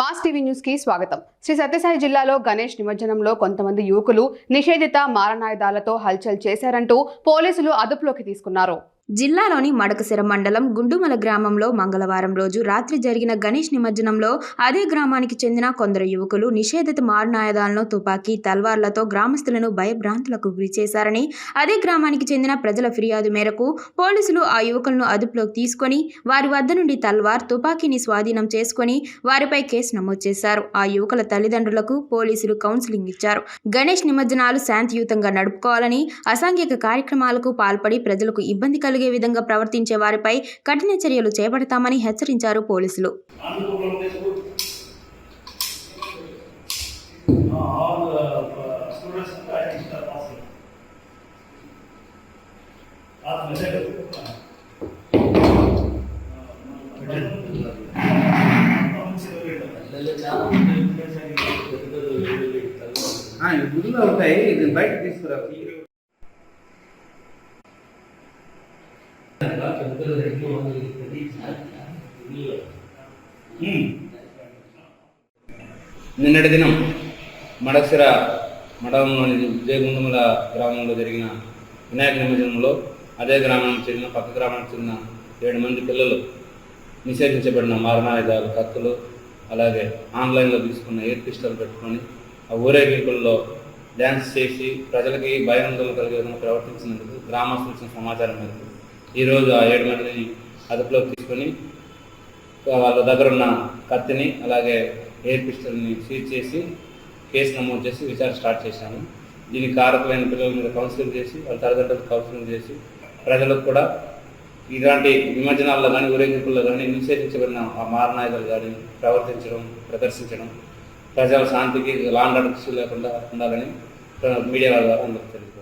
Mass TV న్యూస్కి స్వాగతం. శ్రీ సత్యసాయి జిల్లాలో గణేష్ నిమజ్జనంలో కొంతమంది యువకులు నిషేధిత మారణాయుధాలతో హల్చల్ చేశారంటూ పోలీసులు అదుపులోకి తీసుకున్నారు. జిల్లాలోని మడకసిర మండలం గుండుమల గ్రామంలో మంగళవారం రోజు రాత్రి జరిగిన గణేష్ నిమజ్జనంలో అదే గ్రామానికి చెందిన కొందరు యువకులు నిషేధిత మారణాయుధాలను తుపాకీ తల్వార్లతో గ్రామస్తులను భయభ్రాంతులకు గురి చేశారని అదే గ్రామానికి చెందిన ప్రజల ఫిర్యాదు మేరకు పోలీసులు ఆ యువకులను అదుపులోకి తీసుకొని వారి వద్ద నుండి తల్వార్ తుపాకీని స్వాధీనం చేసుకొని వారిపై కేసు నమోదు చేశారు. ఆ యువకుల తల్లిదండ్రులకు పోలీసులు కౌన్సిలింగ్ ఇచ్చారు. గణేష్ నిమజ్జనాలు శాంతియుతంగా నడుపుకోవాలని అసాంఘిక కార్యక్రమాలకు పాల్పడి ప్రజలకు ఇబ్బంది కలిగే విధంగా ప్రవర్తించే వారిపై కఠిన చర్యలు చేపడతామని హెచ్చరించారు పోలీసులు. all the ఇది బయట తీసుకురా. నిన్నటి దినం మడసిర మఠంలోని విజయగుండముల గ్రామంలో జరిగిన వినాయక నిమజ్జనంలో అదే గ్రామానికి చెందిన పక్క గ్రామానికి చెందిన ఏడు మంది పిల్లలు నిషేధించబడిన మారణాయుధాలు కత్తులు అలాగే ఆన్లైన్లో తీసుకున్న ఎయిర్ పిస్టల్ పెట్టుకొని ఆ ఊరేగింపుల్లో డ్యాన్స్ చేసి ప్రజలకి భయాందోళన కలిగే విధంగా ప్రవర్తించినందుకు గ్రామస్తులు ఇచ్చిన సమాచారం మేరకు ఈరోజు ఆ ఏడు మందిని అదుపులోకి తీసుకొని వాళ్ళ దగ్గర ఉన్న కత్తిని అలాగే ఎయిర్ పిస్టల్ని సీజ్ చేసి కేసు నమోదు చేసి విచారణ స్టార్ట్ చేశాము దీనికి కారకులైన పిల్లల మీద కౌన్సిలింగ్ చేసి వాళ్ళ తల్లిదండ్రులకు కౌన్సిలింగ్ చేసి ప్రజలకు కూడా ఇలాంటి నిమజ్జనాల్లో కానీ ఊరేగింపుల్లో కానీ నిషేధించబడిన ఆ మారణాయుధాలు కానీ ప్రవర్తించడం ప్రదర్శించడం ప్రజల శాంతికి లాండ్ ఆర్డర్స్ లేకుండా ఉండాలని మీడియా ద్వారా అందరికీ తెలియదు